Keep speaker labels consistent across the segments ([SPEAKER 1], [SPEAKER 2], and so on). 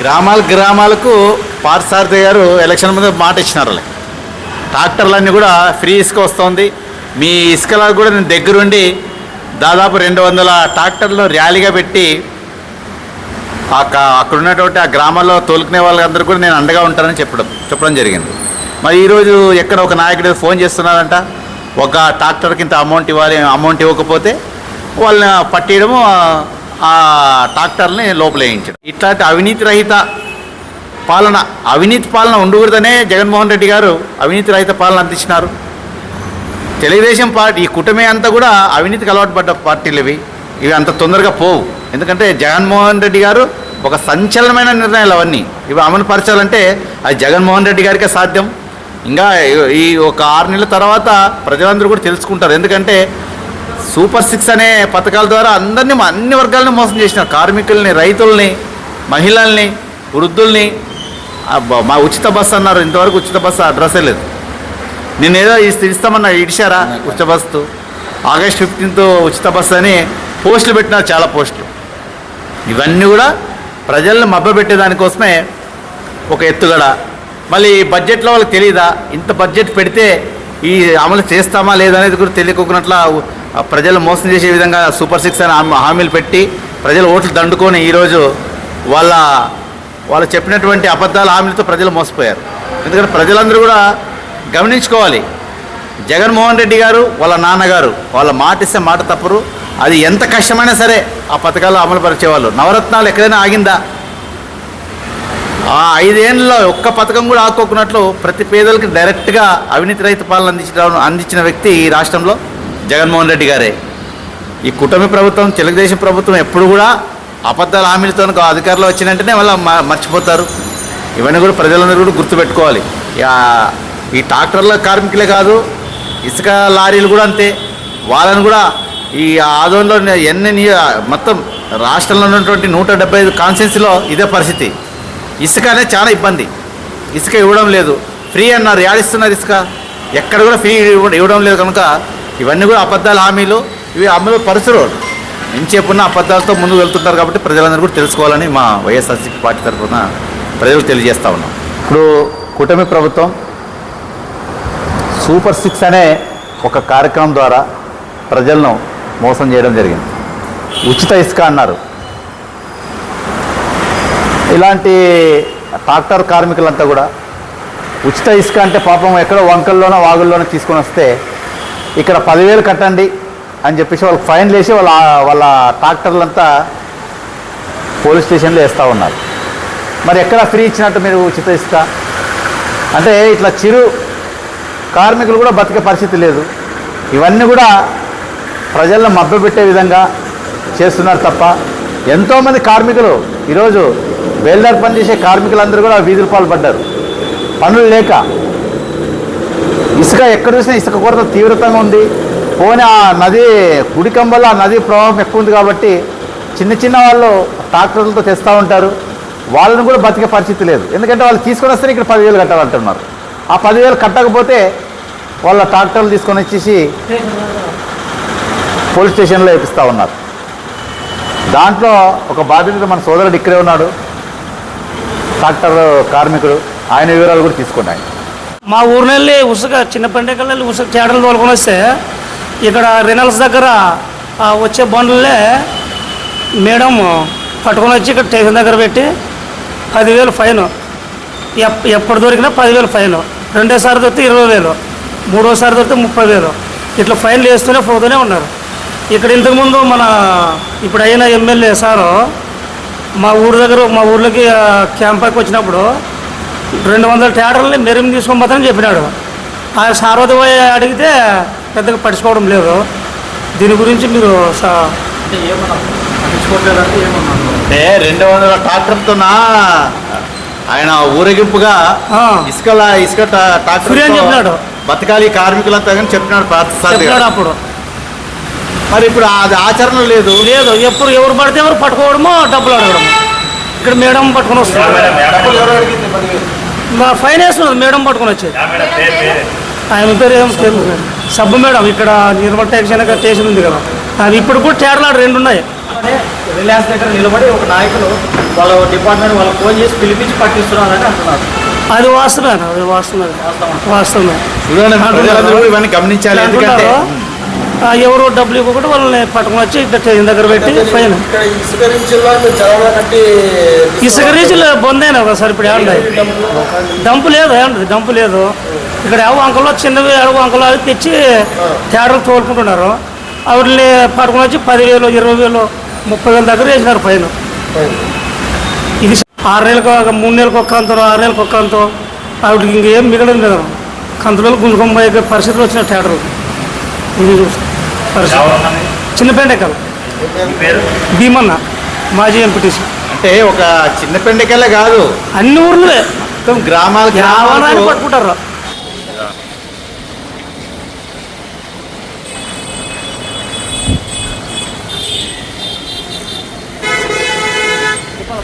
[SPEAKER 1] గ్రామాల గ్రామాలకు పార్థసారథి గారు ఎలక్షన్ ముందు మాట ఇచ్చినారు ట్రాక్టర్లన్నీ కూడా ఫ్రీ ఇసుక వస్తుంది. మీ ఇసుకలా కూడా నేను దగ్గరుండి దాదాపు రెండు వందల ట్రాక్టర్లు ర్యాలీగా పెట్టి అక్కడ ఉన్నటువంటి ఆ గ్రామాల్లో తోలుకునే వాళ్ళందరూ కూడా నేను అండగా ఉంటానని చెప్పడం చెప్పడం జరిగింది. మరి ఈరోజు ఎక్కడ ఒక నాయకుడు ఫోన్ చేస్తున్నారంట ఒక ట్రాక్టర్కి ఇంత అమౌంట్ ఇవ్వాలి అమౌంట్ ఇవ్వకపోతే వాళ్ళని పట్టేయడము ఆ- ట్రాక్టర్ని లోపల వేయించడం. ఇట్లాంటి అవినీతి రహిత పాలన అవినీతి పాలన ఉండకూడదనే జగన్మోహన్ రెడ్డి గారు అవినీతి రహిత పాలన అందించినారు. తెలుగుదేశం పార్టీ ఈ కుటుంబే అంతా కూడా అవినీతికి అలవాటు పడ్డ పార్టీలు ఇవి ఇవి అంత తొందరగా పోవు. ఎందుకంటే జగన్మోహన్ రెడ్డి గారు ఒక సంచలనమైన నిర్ణయాలు అవన్నీ. ఇవి అమలు పరచాలంటే అది జగన్మోహన్ రెడ్డి గారికే సాధ్యం. ఇంకా ఈ ఒక ఆరు నెలల తర్వాత ప్రజలందరూ కూడా తెలుసుకుంటారు. ఎందుకంటే సూపర్ సిక్స్ అనే పథకాల ద్వారా అందరినీ అన్ని వర్గాలను మోసం చేసినారు కార్మికుల్ని రైతుల్ని మహిళల్ని వృద్ధుల్ని. మా ఉచిత బస్సు అన్నారు. ఇంతవరకు ఉచిత బస్సు అడ్రస్సే లేదు. నేను ఏదో ఇస్తామన్నా ఇడిచారా ఉచిత బస్సు? ఆగస్ట్ ఫిఫ్టీన్త్ ఉచిత బస్సు అని పోస్టులు పెట్టినారు చాలా పోస్టులు. ఇవన్నీ కూడా ప్రజలను మభ్యపెట్టే దానికోసమే ఒక ఎత్తుగడ. మళ్ళీ ఈ బడ్జెట్లో వాళ్ళకి తెలియదా ఇంత బడ్జెట్ పెడితే ఈ అమలు చేస్తామా లేదా అనేది కూడా తెలియకున్నట్ల ప్రజలు మోసం చేసే విధంగా సూపర్ సిక్స్ అని హామీలు పెట్టి ప్రజలు ఓట్లు దండుకొని ఈరోజు వాళ్ళ వాళ్ళు చెప్పినటువంటి అబద్ధాల హామీలతో ప్రజలు మోసపోయారు. ఎందుకంటే ప్రజలందరూ కూడా గమనించుకోవాలి. జగన్మోహన్ రెడ్డి గారు వాళ్ళ నాన్నగారు వాళ్ళ మాట ఇస్తే మాట తప్పరు. అది ఎంత కష్టమైనా సరే ఆ పథకాలు అమలు పరిచేవాళ్ళు. నవరత్నాలు ఎక్కడైనా ఆగిందా? ఆ ఐదేళ్ళలో ఒక్క పథకం కూడా ఆకోకున్నట్లు ప్రతి పేదలకు డైరెక్ట్గా అవినీతి రహిత పాలన అందించడం అందించిన వ్యక్తి ఈ రాష్ట్రంలో. జగన్మోహన్ రెడ్డి గారే. ఈ కూటమి ప్రభుత్వం తెలుగుదేశం ప్రభుత్వం ఎప్పుడు కూడా అబద్ధాల హామీలతో అధికారులు వచ్చినంటేనే వాళ్ళ మ- మర్చిపోతారు. ఇవన్నీ కూడా ప్రజలందరూ కూడా గుర్తుపెట్టుకోవాలి. ఈ ట్రాక్టర్ల కార్మికులే కాదు ఇసుక లారీలు కూడా అంతే. వాళ్ళని కూడా ఈ ఆదోళనలో ఎన్ని మొత్తం రాష్ట్రంలో ఉన్నటువంటి నూట డెబ్బై ఐదు కాన్స్టిట్యున్సీలో ఇదే పరిస్థితి. ఇసుక అనేది చాలా ఇబ్బంది. ఇసుక ఇవ్వడం లేదు. ఫ్రీ అన్నారు. యాడిస్తున్నారు ఇసుక? ఎక్కడ కూడా ఫ్రీ ఇవ్వడం లేదు కనుక ఇవన్నీ కూడా అబద్ధాల హామీలు. ఇవి అమలు పరుచురు చెప్పున్న అబద్ధాలతో ముందుకు వెళ్తుంటారు కాబట్టి ప్రజలందరూ కూడా తెలుసుకోవాలని మా వైఎస్ఆర్సీపీ పార్టీ తరఫున ప్రజలకు తెలియజేస్తా ఉన్నాం. ఇప్పుడు కూటమి ప్రభుత్వం సూపర్ సిక్స్ అనే ఒక కార్యక్రమం ద్వారా ప్రజలను మోసం చేయడం జరిగింది. ఉచిత ఇసుక అన్నారు. ఇలాంటి ట్రాక్టర్ కార్మికులంతా కూడా ఉచిత ఇసుక అంటే పాపం ఎక్కడో వంకల్లోనో వాగుల్లోనో తీసుకొని వస్తే ఇక్కడ పదివేలు కట్టండి అని చెప్పేసి వాళ్ళకి ఫైన్ వేసి వాళ్ళ వాళ్ళ ట్రాక్టర్లంతా పోలీస్ స్టేషన్లో వేస్తూ ఉన్నారు. మరి ఎక్కడ ఫ్రీ ఇచ్చినట్టు మీరు ఉచిత ఇసుక అంటే ఇట్లా చిరు కార్మికులు కూడా బతికే పరిస్థితి లేదు. ఇవన్నీ కూడా ప్రజలను మభ్యపెట్టే విధంగా చేస్తున్నారు తప్ప ఎంతోమంది కార్మికులు ఈరోజు బేల్దార్ పనిచేసే కార్మికులందరూ కూడా వీధులు పాల్పడ్డారు. పనులు లేక ఇసుక ఎక్కడ చూసినా ఇసుక కొరత తీవ్రతంగా ఉంది. పోనీ ఆ నది గుడికంబలో ఆ నది ప్రవాహం ఎక్కువ ఉంది కాబట్టి చిన్న చిన్న వాళ్ళు ట్రాక్టర్లతో తెస్తూ ఉంటారు. వాళ్ళని కూడా బతికే పరిస్థితి లేదు. ఎందుకంటే వాళ్ళు తీసుకొని వస్తే ఇక్కడ పదివేలు కట్టాలంటున్నారు. ఆ పదివేలు కట్టకపోతే వాళ్ళ ట్రాక్టర్లు తీసుకొని వచ్చేసి పోలీస్ స్టేషన్లో వేపిస్తూ ఉన్నారు. దాంట్లో ఒక బాధ్యత మన సోదరుడు ఇక్కడే ఉన్నాడు. ట్రాక్టర్ కార్మికుడు. ఆయన వివరాలు కూడా తీసుకున్నాయి
[SPEAKER 2] మా ఊరినెళ్ళి ఉసుక చిన్న పండుగలు ఉసుక తేడలు తోలుకొని వస్తే ఇక్కడ రినల్స్ దగ్గర వచ్చే బండ్లే మేడం పట్టుకొని వచ్చి ఇక్కడ స్టేషన్ దగ్గర పెట్టి పదివేలు ఫైన్. ఎప్ ఎప్పుడు దొరికినా పదివేలు ఫైన్. రెండోసారి దొరికితే ఇరవై వేలు మూడోసారి దొరికితే ముప్పై వేలు ఇట్లా ఫైన్లు వేస్తూనే పోతూనే ఉన్నారు. ఇక్కడ ఇంతకుముందు మన ఇప్పుడు అయిన ఎమ్మెల్యే సారు మా ఊరు దగ్గర మా ఊర్లోకి ఆ, క్యాంపాకి వచ్చినప్పుడు రెండు వందల ట్యాటర్లని మెరుగు తీసుకొని పోతానని చెప్పినాడు. ఆ సార్వతి పోయి అడిగితే పెద్దగా పట్టించుకోవడం లేదు. దీని గురించి మీరు
[SPEAKER 1] అంటే రెండు వందల ట్రాక్టర్తో ఆయన ఊరేగింపుగా ఇసుక ట్రా- ట్రాక్టర్తో
[SPEAKER 2] ఫ్రీ అని చెప్పినాడు.
[SPEAKER 1] బతకాలి కార్మికులంతా కానీ చెప్పినాడు.
[SPEAKER 2] అప్పుడు.
[SPEAKER 1] మరి ఇప్పుడు అది ఆచరణ లేదు.
[SPEAKER 2] లేదు ఎప్పుడు ఎవరు పడితే ఎవరు పట్టుకోవడమో డబ్బులు అడగడము ఇక్కడ మేడం పట్టుకొని వస్తున్నారు మా ఫైన్ వేస్తున్నది మేడం పట్టుకొని వచ్చేది. ఆయన పేరు ఏం తెలియదు సబ్బు మేడం ఇక్కడ నిర్మల్ ట్యాక్సీ స్టేషన్ ఉంది కదా. అది ఇప్పుడు కూడా తేడలాడు రెండు ఉన్నాయి.
[SPEAKER 3] రిలయన్స్ దగ్గర నిలబడి ఒక నాయకులు వాళ్ళ డిపార్ట్మెంట్ వాళ్ళకి ఫోన్ చేసి పిలిపించి పట్టిస్తున్నారని అంటున్నారు.
[SPEAKER 2] అది వాస్తవమే అన్న, అది వాస్తవమే. వాస్తవమే?
[SPEAKER 1] ఇవన్నీ గమనించాలి. ఎందుకంటే
[SPEAKER 2] ఎవరు డబ్బులు ఇవ్వకుండా వాళ్ళని పట్టుకొని వచ్చి స్టేషన్ దగ్గర పెట్టి ఫైన్.
[SPEAKER 4] ఇసుక
[SPEAKER 2] రీచులు బొందైనా కదా సార్ ఇప్పుడు డంపు లేదు ఏమండి? డంపు లేదు. ఇక్కడ ఏవో అంకలో చిన్నవి ఏవో అంకలో అవి తెచ్చి తేడాలు తోలుకుంటున్నారు. ఆవిడని పట్టుకొని వచ్చి పదివేలు ఇరవై వేలు ముప్పై వేల దగ్గర వేసినారు ఫైన్. ఇది ఆరు నెలలకు మూడు నెలలకు ఒక్క అంతం ఆరు నెలలకు ఒక్క అంతం. ఆవిడకి ఇంకేం మిగలదు లేదు కంతులలో గుంజుకొని పోయే పరిస్థితులు వచ్చిన థియేటర్ ఇది చూసి పరిస్థితి చిన్నపేండెక్కలు భీమన్న మాజీ ఎంపీటీసీ.
[SPEAKER 1] అంటే ఒక చిన్న పెండకెళ్ళే కాదు.
[SPEAKER 2] అన్ని ఊర్లే
[SPEAKER 1] గ్రామాల గ్రామాలకు
[SPEAKER 2] పట్టుకుంటారు.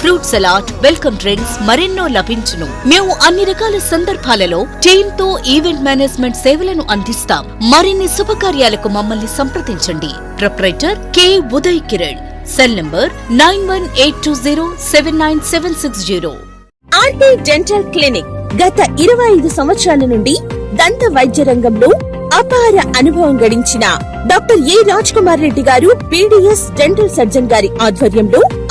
[SPEAKER 5] fruit salad welcome drinks మరెన్నో లభించును. మేము అన్ని రకాల సందర్భాలలో టీమ్తో ఈవెంట్ మేనేజ్మెంట్ సేవలను అందిస్తాం. మరిన్ని శుభకార్యాలకు మమ్మల్ని సంప్రదించండి. Proprietor K Uday Kiran. Cell number nine one eight two zero seven nine seven six zero.
[SPEAKER 6] RT dental clinic గత ఇరవై ఐదు సంవత్సరాల నుండి దంత వైద్య రంగంలో అపార అనుభవం గడించిన doctor A Raj Kumar Reddy garu PDS dental surgeon గారి ఆధ్వర్యంలో